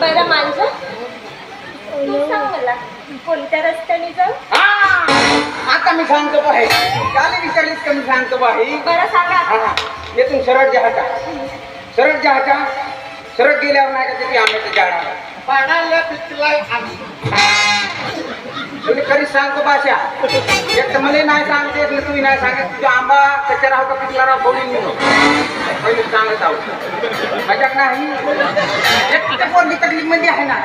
बरं मांजर. तू सांग मला कोणत्या रस्त्याने जाऊ? हा! आता मी सांगतो बाई. काल विचारलीस का मी सांगतो बाई? बरं सांगा. हा येथून सरळ जायचा सरळ जायचा सरळ गेल्यावर नाही का तिथे आंब्याचं झाड आहे. पाडाला पिकलाय आम्ही. सांगतो भाषा एक तर मला नाही सांगते एक तुम्ही नाही सांगत. तुझा आंबा कच्चा राहू का पिकला राहू बोलून मी पहिले सांगत आहोत. मजाक नाही. एक तिच्या पोरगी तकलीफमध्ये आहे ना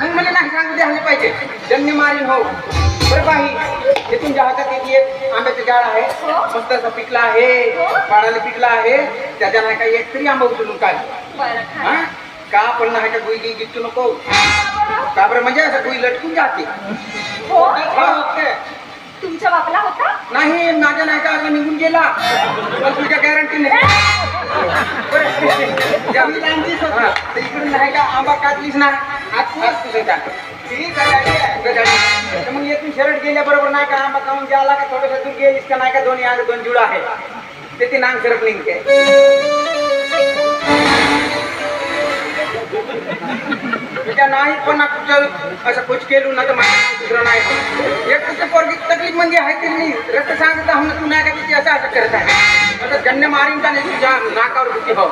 मग मला नाही सांगू द्यायला पाहिजे. जन्मी मारीन हो. बरं बाई इथून ज्या हातात येते एक आंब्याचं झाड आहे. मस्त असं पिकला आहे. पाडाला पिकला आहे. त्याच्या नाही का एक तरी आंबा उचलून काढ. बरं हा. का पण नाही का गुई गी गिचू नको का बरं म्हणजे असं गुई लटकून जाते. हो हा. तुमच्या बापला होता? नाही माझ्या नाही का आता निघून गेला? पण तुझ्या गॅरंटी नाही. इकडून नाही का आंबा काढलीस ना आज आज तुझं का ठीक आहे तर मग येथून शरट गेल्या बरोबर नाही का आंबा खाऊन गेला का थोडंसं दूर गेलीस का नाही का दोन्ही आग दोन जुळा आहे. ते ती नांग सरप निघते नाही पण असं कुछ केलं ना तर माझं दुसरं नाही. एक तुझ्या पोरगी म्हणजे आहे तरी मी रक्त सांगत आहो ना तू नाही का तिथे असं असं करत आहे. आता जन्य मारीन का नाही? तुझ्या नाकावर होती हो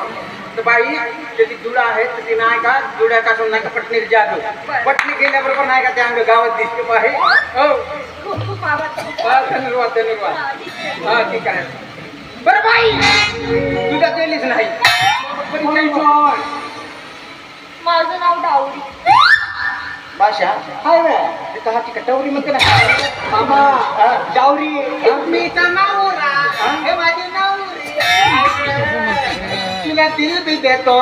तर बाई त्याची जुळा आहे तर ती नाही का? जुड्या कासून नाही का पटणी जातो. पटणी गेल्याबरोबर नाही का त्या अंग गावात दिसते बाई? हो. धन्यवाद धन्यवाद. हा, ठीक आहे. आहे बरं बाई तुझ्या केलीच नाही परिचय सोड. माझं नाव डावरी भाषा. हाय वे ते कहाची कटवरी म्हणते ना. मामा डावरी. मी तर नवरा. हे. माझी नवरी तिला दिल बी देतो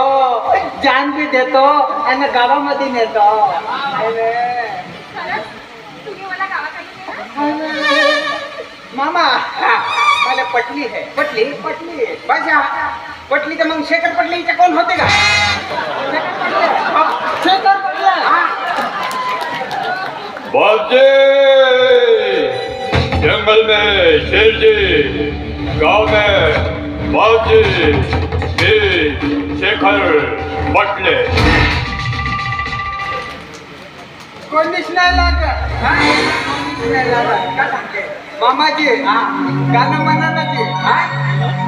जान बी देतो आणि गावामध्ये नेतो. हाय वे. मामा मला पटली है. पटली? पटली. भाषा पटली तर मग शेखर पटली हिच्या कोण होते का शेखर पटले हा, शेखर पटले हा बाजे! जंगल में शेर जी गांव में बाजे मी शेखर बटले कोणीच नाही लागत हा? कोणीच नाही लागत का सांगते? मामाजी हा. गाणं म्हणा ना ते हा?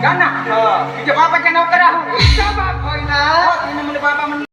गाणं? हो. तिच्या बाबाच्या नाव करा. हो, बाप होय ना. हो, तिने मला बाबा म्हणलं